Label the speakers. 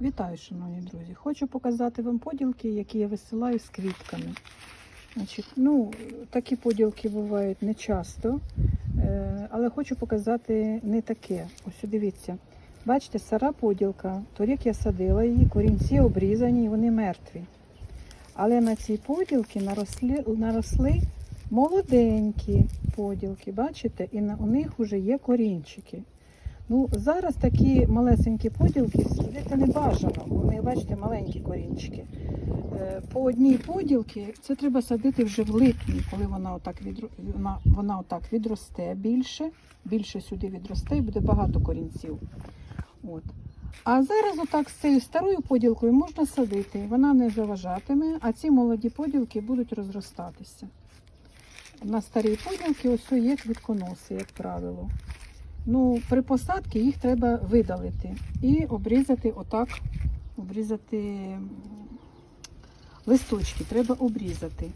Speaker 1: Вітаю, шановні друзі! Хочу показати вам поділки, які я висилаю з квітками. Значить, ну, такі поділки бувають не часто, е, але хочу показати не таке. Ось дивіться. Бачите, стара поділка. Торік я садила її, корінці обрізані, і вони мертві. Але на цій поділці наросли, наросли молоденькі поділки, бачите, і на, у них вже є корінчики. Ну, зараз такі малесенькі поділки садити не бажано. Вони, бачите, маленькі корінчики. Е, По одній поділки це треба садити вже в липні, коли вона отак, відро... вона, вона отак відросте більше, більше сюди відросте і буде багато корінців. От. А зараз отак з цією старою поділкою можна садити, вона не заважатиме, а ці молоді поділки будуть розростатися. На старій поділки ось є квітконоси, як правило. Ну, при посадці їх треба видалити і обрізати отак, обрізати листочки, треба обрізати.